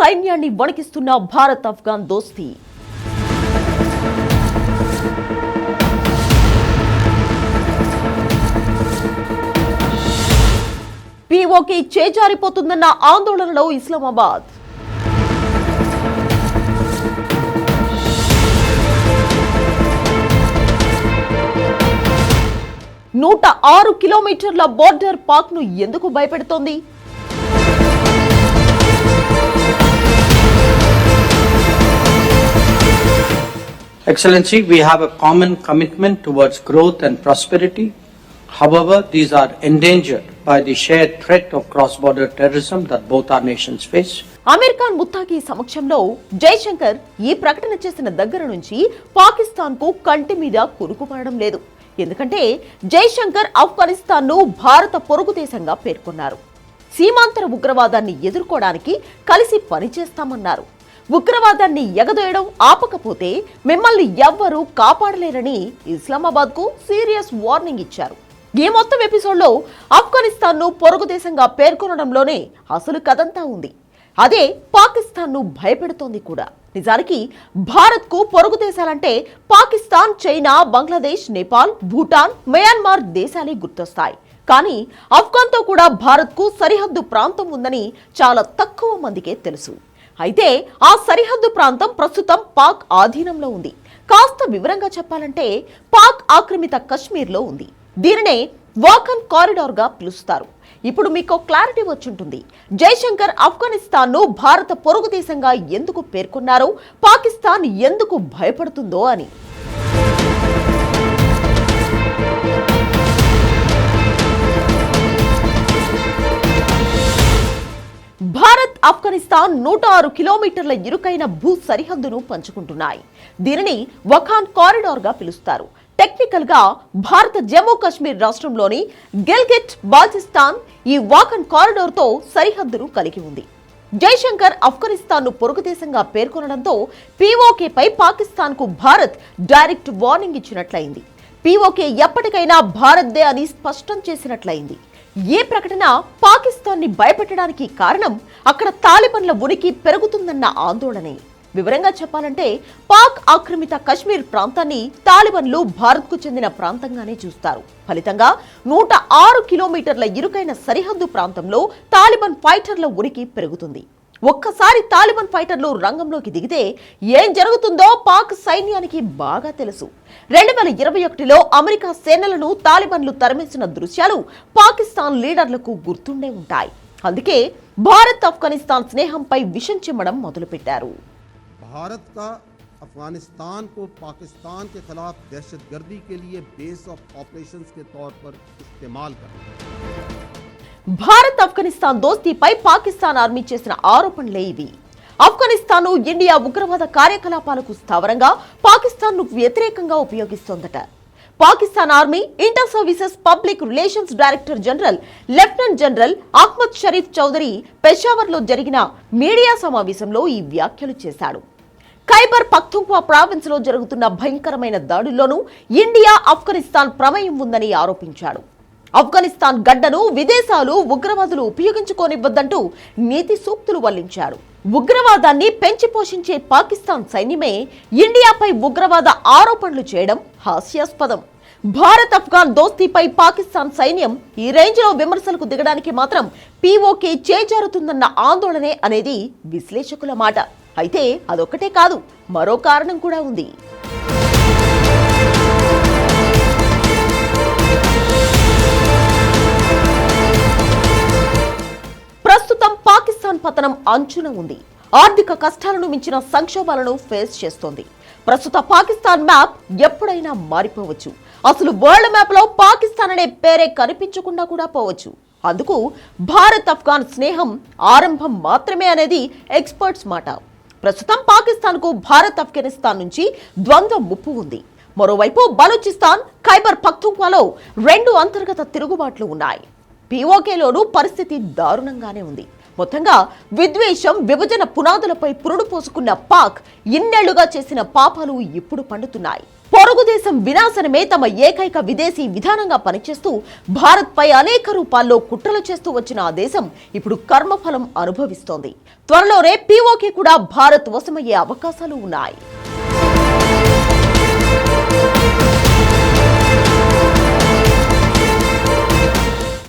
సైన్యాన్ని వణికిస్తున్న భారత్ ఆఫ్ఘాన్ దోస్తీ. పీఓకి చేజారిపోతుందన్న ఆందోళనలో ఇస్లామాబాద్. నూట ఆరు కిలోమీటర్ల బోర్డర్ పాక్ను ఎందుకు భయపెడుతోంది? Excellency, we have a common commitment towards growth and prosperity. However, these are endangered by the shared threat of cross-border terrorism that both our nations face. Aamir Khan ముత్తాకి సమక్షంలో జైశంకర్ ఈ ప్రకటన చేసిన దగ్గర నుంచి పాకిస్తాన్కు కంటి మీద కురుకు పడడం లేదు ఎందుకంటే జైశంకర్ ఆఫ్ఘనిస్తాన్ను భారత పొరుగు దేశంగా పేర్కొన్నారు సీమాంతర ఉగ్రవాదాన్ని ఎదుర్కోవడానికి కలిసి పనిచేస్తామన్నారు ఉగ్రవాదాన్ని ఎగదోయడం ఆపకపోతే మిమ్మల్ని ఎవ్వరూ కాపాడలేరని ఇస్లామాబాద్కు సీరియస్ వార్నింగ్ ఇచ్చారు. ఈ మొత్తం ఎపిసోడ్లో ఆఫ్ఘనిస్తాన్ను పొరుగు దేశంగా పేర్కొనడంలోనే అసలు కథంతా ఉంది. అదే పాకిస్తాన్ను భయపెడుతోంది కూడా. నిజానికి భారత్కు పొరుగు దేశాలంటే పాకిస్తాన్ చైనా బంగ్లాదేశ్ నేపాల్ భూటాన్ మయన్మార్ దేశాలే గుర్తొస్తాయి. కానీ ఆఫ్ఘాన్తో కూడా భారత్కు సరిహద్దు ప్రాంతం ఉందని చాలా తక్కువ మందికే తెలుసు. అయితే ఆ సరిహద్దు ప్రాంతం ప్రస్తుతం పాక్ ఆధీనంలో ఉంది. కాస్త వివరంగా చెప్పాలంటే పాక్ ఆక్రమిత కశ్మీర్లో ఉంది. దీనినే వాకన్ కారిడార్గా పిలుస్తారు. ఇప్పుడు మీకు క్లారిటీ వచ్చుంటుంది. జైశంకర్ ఆఫ్ఘనిస్తాన్ను భారత పొరుగు దేశంగా ఎందుకు పేర్కొన్నారో పాకిస్తాన్ ఎందుకు భయపడుతుందో అని. ఆఫ్ఘనిస్తాన్ నూట ఆరు కిలోమీటర్ల ఇరుకైన భూ సరిహద్దును పంచుకుంటున్నాయి. దీనిని వఖాన్ కారిడార్గా పిలుస్తారు. టెక్నికల్గా భారత జమ్మూ కాశ్మీర్ రాష్ట్రంలోని గెల్గెట్ బాల్చిస్తాన్ ఈ వాకన్ కారిడార్తో సరిహద్దును కలిగి ఉంది. జైశంకర్ ఆఫ్ఘనిస్తాన్ను పొరుగు దేశంగా పేర్కొనడంతో పీఓకేపై పాకిస్తాన్కు భారత్ డైరెక్ట్ వార్నింగ్ ఇచ్చినట్లయింది. పీఓకే ఎప్పటికైనా భారత్దే అని స్పష్టం చేసినట్లయింది. ఏ ప్రకటన పాకిస్తాన్ని భయపెట్టడానికి కారణం అక్కడ తాలిబన్ల ఉనికి పెరుగుతుందన్న ఆందోళనే. వివరంగా చెప్పాలంటే పాక్ ఆక్రమిత కశ్మీర్ ప్రాంతాన్ని తాలిబన్లు భారత్కు చెందిన ప్రాంతంగానే చూస్తారు. ఫలితంగా నూట ఆరు కిలోమీటర్ల ఇరుకైన సరిహద్దు ప్రాంతంలో తాలిబన్ ఫైటర్ల ఉనికి పెరుగుతుంది. ఒక్కసారి తాలిబాన్ ఫైటర్లు రంగంలోకి దిగితే ఏం జరుగుతుందో పాక్ సైన్యానికి బాగా తెలుసు రెండు వేల ఇరవై ఒకటిలో అమెరికా సేనలను తాలిబాన్లు తరిమేసిన దృశ్యాలు పాకిస్తాన్ లీడర్లకు గుర్తుండే ఉంటాయి అందుకే భారత్ ఆఫ్ఘనిస్తాన్ స్నేహంపై విషం చిమ్మడం మొదలుపెట్టారు भारत का अफगानिस्तान को पाकिस्तान के खिलाफ दहशतगर्दी के लिए बेस ऑफ ऑपरेशंस के तौर पर इस्तेमाल करना భారత్ ఆఫ్ఘనిస్తాన్ దోస్తీపై పాకిస్తాన్ ఆర్మీ చేసిన ఆరోపణలే ఇవి. ఆఫ్ఘనిస్తాన్ ఇండియా ఉగ్రవాద కార్యకలాపాలకు స్థావరంగా పాకిస్తాన్ను వ్యతిరేకంగా ఉపయోగిస్తోందట. Pakistan army inter services public relations director general lieutenant general Ahmed Sharif Chaudhry పెషావర్లో జరిగిన మీడియా సమావేశంలో ఈ వ్యాఖ్యలు చేశాడు. ఖైబర్ పఖ్తుంఖ్వా ప్రావిన్స్లో జరుగుతున్న భయంకరమైన దాడుల్లోనూ ఇండియా ఆఫ్ఘనిస్తాన్ ప్రమేయం ఉందని ఆరోపించాడు. ఆఫ్ఘనిస్తాన్ గడ్డను విదేశాలు ఉగ్రవాదులు ఉపయోగించుకోనివ్వద్దంటూ నీతి సూక్తులు వల్లించారు. ఉగ్రవాదాన్ని పెంచి పోషించే పాకిస్తాన్ సైన్యమే ఇండియాపై ఉగ్రవాద ఆరోపణలు చేయడం హాస్యాస్పదం. భారత్ అఫ్ఘాన్ దోస్తీపై పాకిస్తాన్ సైన్యం ఈ రేంజ్లో విమర్శలకు దిగడానికి మాత్రం పీఓకే చేజారుతుందన్న ఆందోళనే అనేది విశ్లేషకుల మాట. అయితే అదొక్కటే కాదు మరో కారణం కూడా ఉంది. పతనం అంచున ఉంది. ఆర్థిక కష్టాలను మించిన సంక్షోభాలను ఫేస్ చేస్తోంది. ప్రస్తుత పాకిస్తాన్ మ్యాప్ ఎప్పుడైనా మారిపోవచ్చు. అసలు వరల్డ్ మ్యాప్లో పాకిస్తాన్ అనే పేరే కనిపించకుండా కూడా పోవచ్చు. అందుకు భారత్ ఆఫ్ఘాన్ స్నేహం ఆరంభం మాత్రమే అనేది ఎక్స్పర్ట్స్ మాట. ప్రస్తుతం పాకిస్తాన్కు భారత్ ఆఫ్ఘనిస్తాన్ నుంచి ద్వంద్వ ముప్పు ఉంది. మరోవైపు బలూచిస్తాన్ ఖైబర్ పఖ్తుంఖ్వాలో రెండు అంతర్గత తిరుగుబాట్లు ఉన్నాయి. పిఓకేలోనూ పరిస్థితి దారుణంగానే ఉంది. మొత్తంగా విద్వేషం విభజన పునాదులపై పురుడు పోసుకున్న పాక్ ఇన్నేళ్ళుగా చేసిన పాపాలు ఇప్పుడు పండుతున్నాయి. పొరుగుదేశం వినాశనమే తమ ఏకైక విదేశీ విధానంగా పనిచేస్తూ భారత్పై అనేక రూపాల్లో కుట్రలు చేస్తూ వచ్చిన ఆ దేశం ఇప్పుడు కర్మఫలం అనుభవిస్తోంది. త్వరలోనే పీఓకే కూడా భారత్ వశమయ్యే అవకాశాలు ఉన్నాయి.